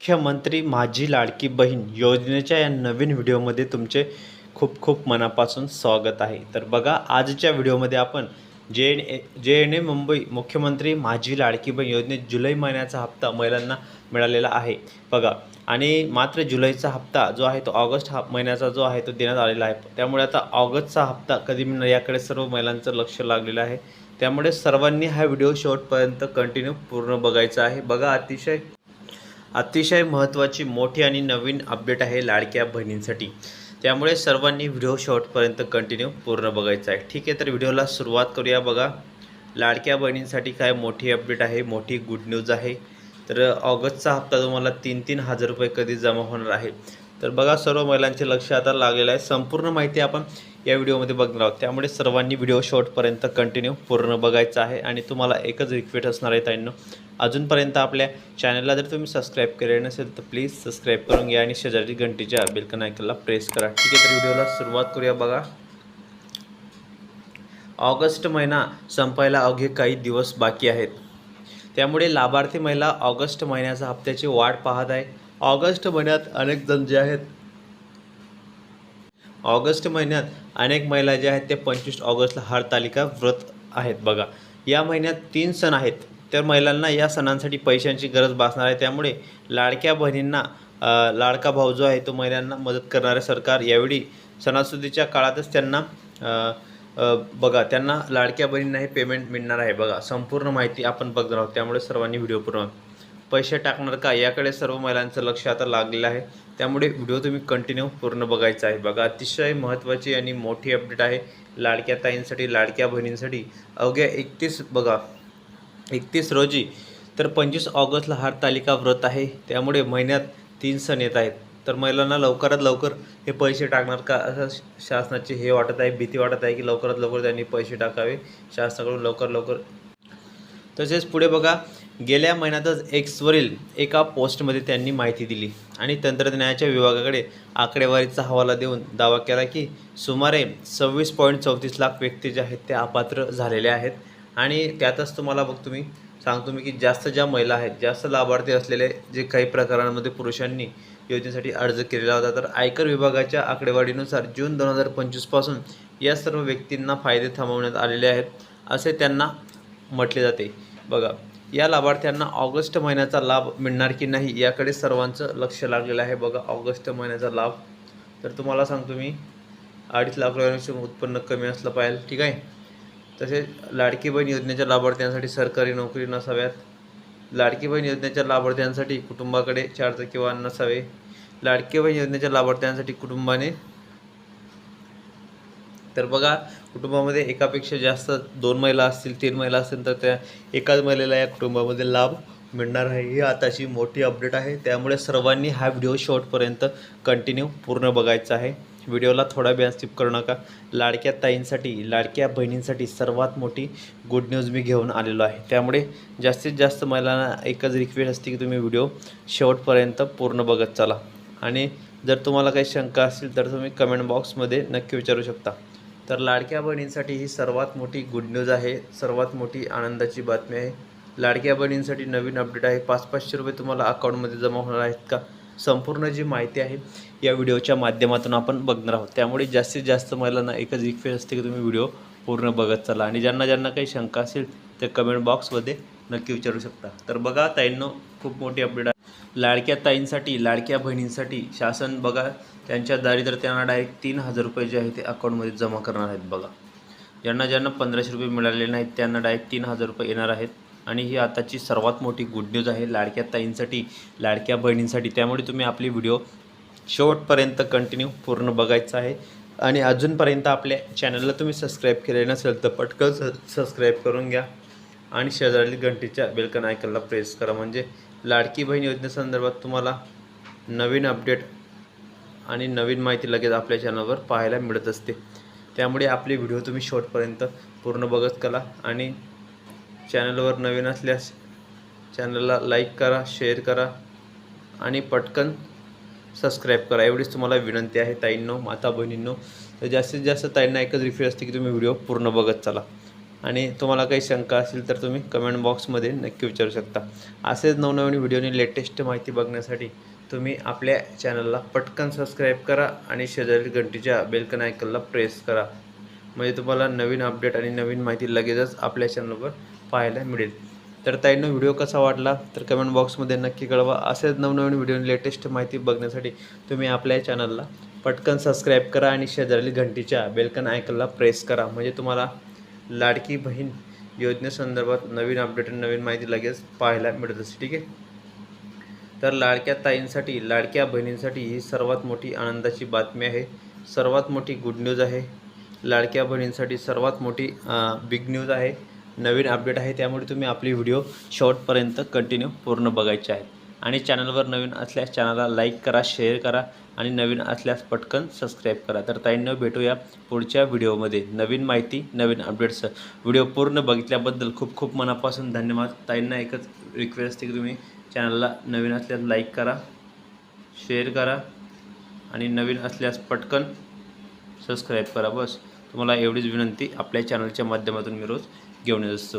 मुख्यमंत्री माझी लाडकी बहीण योजनेच्या या नवीन व्हिडिओमध्ये तुमचे खूप खूप मनापासून स्वागत आहे. तर बघा आजच्या व्हिडिओमध्ये आपण जे एन ए जे एन ए मुंबई मुख्यमंत्री माझी लाडकी बहीण योजनेत जुलै महिन्याचा हप्ता महिलांना मिळालेला आहे. बघा आणि मात्र जुलैचा हप्ता जो आहे तो ऑगस्ट हा महिन्याचा जो आहे तो देण्यात आलेला आहे. त्यामुळे आता ऑगस्टचा हप्ता कधी मिळणार याकडे सर्व महिलांचं लक्ष लागलेलं आहे. त्यामुळे सर्वांनी हा व्हिडिओ शेवटपर्यंत कंटिन्यू पूर्ण बघायचा आहे. बघा अतिशय अतिशय महत्त्वाची मोठी आणि नवीन अपडेट आहे लाडक्या बहिणींसाठी. त्यामुळे सर्वांनी व्हिडिओ शॉर्टपर्यंत कंटिन्यू पूर्ण बघायचा आहे. ठीक आहे तर व्हिडिओला सुरुवात करूया बघा. लाडक्या बहिणींसाठी काय मोठी अपडेट आहे मोठी गुड न्यूज आहे. तर ऑगस्टचा हप्ता तुम्हाला तीन तीन हजार रुपये कधी जमा होणार आहे? तर बघा सर्व महिलांचे लक्ष आता लागलेलं आहे. संपूर्ण माहिती आपण या व्हिडिओमध्ये बघणार आहोत. त्यामुळे सर्वांनी व्हिडिओ शॉर्टपर्यंत कंटिन्यू पूर्ण बघायचा आहे. आणि तुम्हाला एकच रिक्वेस्ट असणार आहे त्यांना अजूनपर्यंत आपल्या चॅनलला जर तुम्ही सबस्क्राईब केले नसेल तर प्लीज सबस्क्राईब करून घ्या आणि शेजारी घंटीच्या बेलकन आयकनला प्रेस करा. ठीक आहे तर व्हिडिओला सुरुवात करूया बघा. ऑगस्ट महिना संपायला अवघे काही दिवस बाकी आहेत. त्यामुळे लाभार्थी महिला ऑगस्ट महिन्याचा हप्त्याची वाट पाहत आहे. ऑगस्ट महिन्यात अनेक जण जे आहेत ऑगस्ट महिन्यात अनेक महिला ज्या आहेत ते पंचवीस ऑगस्टला हरतालिका व्रत आहेत. बघा या महिन्यात तीन सण आहेत. तर महिलांना या सणांसाठी पैशांची गरज भासणार आहे. त्यामुळे लाडक्या बहिणींना लाडका भाऊ जो आहे तो महिलांना मदत करणारे सरकार यावेळी सणासुदीच्या काळातच त्यांना बघा त्यांना लाडक्या बहिणींना हे पेमेंट मिळणार आहे. बघा संपूर्ण माहिती आपण बघणार आहोत त्यामुळे सर्वांनी व्हिडिओ पूर्ण पैसे टाकणार का? याकडे सर्व महिलांचं लक्ष आता लागलेलं आहे. त्यामुळे व्हिडिओ तुम्ही कंटिन्यू पूर्ण बघायचा आहे. बघा अतिशय महत्त्वाची आणि मोठी अपडेट आहे लाडक्या ताईंसाठी लाडक्या बहिणींसाठी. अवघ्या एकतीस बघा एकतीस रोजी तर पंचवीस ऑगस्टला हरतालिका व्रत आहे. त्यामुळे महिन्यात तीन सण येत आहेत. तर महिलांना लवकरात लवकर हे पैसे टाकणार का? असं शासनाची हे वाटत आहे भीती वाटत आहे की लवकरात लवकर त्यांनी पैसे टाकावे. शासनाकडून लवकर लवकर तसेच पुढे बघा गेल्या महिन्यातच एक्सवरील एका पोस्टमध्ये त्यांनी माहिती दिली आणि तंत्रज्ञानाच्या विभागाकडे आकडेवारीचा हवाला देऊन दावा केला की सुमारे सव्वीस पॉईंट चौतीस लाख व्यक्ती जे आहेत ते अपात्र झालेले आहेत. आणि त्यातच तुम्हाला बघ तुम्ही सांगतो मी की जास्त ज्या महिला आहेत जास्त लाभार्थी असलेले जे काही प्रकारांमध्ये पुरुषांनी योजनेसाठी अर्ज केलेला होता तर आयकर विभागाच्या आकडेवारीनुसार जून दोन हजार पंचवीसपासून या सर्व व्यक्तींना फायदे थांबवण्यात आलेले आहेत असे त्यांना म्हटले जाते. बघा या लाभार्थ्यांना ऑगस्ट महिन्याचा लाभ मिळणार की नाही याकडे सर्वांचं लक्ष लागलेलं आहे. बघा ऑगस्ट महिन्याचा लाभ. तर तुम्हाला सांगतो मी अडीच लाख रुपयांपेक्षा उत्पन्न कमी असलं पाहिजे ठीक आहे? तसेच लाडकी बहीण योजनेच्या लाभार्थ्यांसाठी सरकारी नोकरी नसाव्यात. लाडकी बहीण योजनेच्या लाभार्थ्यांसाठी कुटुंबाकडे चारचाकी किंवा नसावे. लाडकी बहीण योजनेच्या लाभार्थ्यांसाठी कुटुंबाने तर बघा कुटुंबामध्ये एकापेक्षा जास्त दोन महिला असतील तीन महिला असतील तर त्या एकाच महिलेला या कुटुंबामध्ये लाभ मिळणार आहे. ही आताची मोठी अपडेट आहे. त्यामुळे सर्वांनी हा व्हिडिओ शेवटपर्यंत कंटिन्यू पूर्ण बघायचा आहे. व्हिडिओला थोडा वेळ स्किप करू नका. लाडक्या ताईंसाठी लाडक्या बहिणींसाठी सर्वात मोठी गुड न्यूज मी घेऊन आलेलो आहे. त्यामुळे जास्तीत जास्त महिलांना एकच रिक्वेस्ट असते की तुम्ही व्हिडिओ शेवटपर्यंत पूर्ण बघत चला. आणि जर तुम्हाला काही शंका असतील तर तुम्ही कमेंट बॉक्समध्ये नक्की विचारू शकता. तर लाडक्या बहिणींसाठी ही सर्वात मोठी गुड न्यूज आहे सर्वात मोठी आनंदाची बातमी आहे. लाडक्या बहिणींसाठी नवीन अपडेट आहे. पाच पाचशे रुपये तुम्हाला अकाउंटमध्ये जमा होणार आहेत का? संपूर्ण जी माहिती आहे या व्हिडिओच्या माध्यमातून आपण बघणार आहोत. त्यामुळे जास्तीत जास्त महिलांना एकच रिक्वेस्ट असते की तुम्ही व्हिडिओ पूर्ण बघत चला. आणि ज्यांना ज्यांना काही शंका असेल ते कमेंट बॉक्समध्ये नक्की विचारू शकता. तर बघा ताईंनो खूप मोठी अपडेट आहे. लाडक्या ताईंसाठी लाडक्या बहिणींसाठी शासन बघा त्यांच्या दारिद्र्यांना डायरेक्ट तीन हजार रुपये जे आहे ते अकाउंटमध्ये जमा करणार आहेत बघा. ज्यांना ज्यांना पंधराशे रुपये मिळालेले नाहीत त्यांना डायरेक्ट तीन हजार रुपये येणार आहेत. आणि ही आताची सर्वात मोठी गुड न्यूज आहे लाडक्या ताईंसाठी लाडक्या बहिणींसाठी. त्यामुळे तुम्ही आपली व्हिडिओ शेवटपर्यंत कंटिन्यू पूर्ण बघायचं आहे. आणि अजूनपर्यंत आपल्या चॅनलला तुम्ही सबस्क्राईब केले नसेल तर पटकन स सबस्क्राईब करून घ्या. आणि शेजारील घंटीच्या बेलकन आयकनला प्रेस करा. म्हणजे लाडकी बहीण योजनेसंदर्भात तुम्हाला नवीन अपडेट आणि नवीन माहिती लगेच आपल्या चॅनलवर पाहायला मिळत असते. त्यामुळे आपले व्हिडिओ तुम्ही शॉर्टपर्यंत पूर्ण बघत करा आणि चॅनलवर नवीन असल्यास चॅनलला लाईक करा शेअर करा आणि पटकन सबस्क्राईब करा. एवढीच तुम्हाला विनंती आहे ताईंनो माता बहिणींनो. तर जास्तीत जास्त ताईंना एकच रिक्वेस्ट असते की तुम्ही व्हिडिओ पूर्ण बघत चला. आणि तुम्हाला काही शंका असेल तर तुम्ही कमेंट बॉक्समध्ये नक्की विचारू शकता. असेच नवनवीन व्हिडिओनी लेटेस्ट माहिती बघण्यासाठी तुम्ही आपल्या चॅनलला पटकन सबस्क्राईब करा आणि शेजारील घंटीच्या बेलकन आयकनला प्रेस करा. म्हणजे तुम्हाला नवीन अपडेट आणि नवीन माहिती लगेचच आपल्या चॅनलवर पाहायला मिळेल. तर ताईनं व्हिडिओ कसा वाटला? तर कमेंट बॉक्समध्ये नक्की कळवा. असेच नवनवीन व्हिडिओ लेटेस्ट माहिती बघण्यासाठी तुम्ही आपल्या चॅनलला पटकन सबस्क्राईब करा आणि शेजारील घंटीच्या बेलकन आयकनला प्रेस करा. म्हणजे तुम्हाला लाडकी बहीण योजनेसंदर्भात नवीन अपडेट आणि नवीन माहिती लगेच पाहायला मिळत असते ठीक आहे? तर लाडक्या ताईंसाठी लाडक्या बहिणींसाठी ही सर्वात मोठी आनंदाची बातमी आहे. सर्वात मोठी गुड न्यूज आहे. लाडक्या बहिणींसाठी सर्वात मोठी बिग न्यूज आहे. नवीन अपडेट आहे त्यामुळे तुम्ही आपली व्हिडिओ शॉर्टपर्यंत कंटिन्यू पूर्ण बघायचे आहेत. आणि चॅनलवर नवीन असल्यास चॅनलला लाईक करा शेअर करा आणि नवीन असल्यास पटकन सबस्क्राईब करा. तर ताईंना भेटूया पुढच्या व्हिडिओमध्ये. नवीन माहिती नवीन अपडेट्स. व्हिडिओ पूर्ण बघितल्याबद्दल खूप खूप मनापासून धन्यवाद. ताईंना एकच रिक्वेस्ट आहे की तुम्ही चॅनलला नवीन असल्यास लाईक करा शेअर करा आणि नवीन असल्यास पटकन सबस्क्राईब करा. बस. तुम्हाला एवढीच विनंती. आपल्या चॅनलच्या माध्यमातून मी रोज घेऊन येत असतो.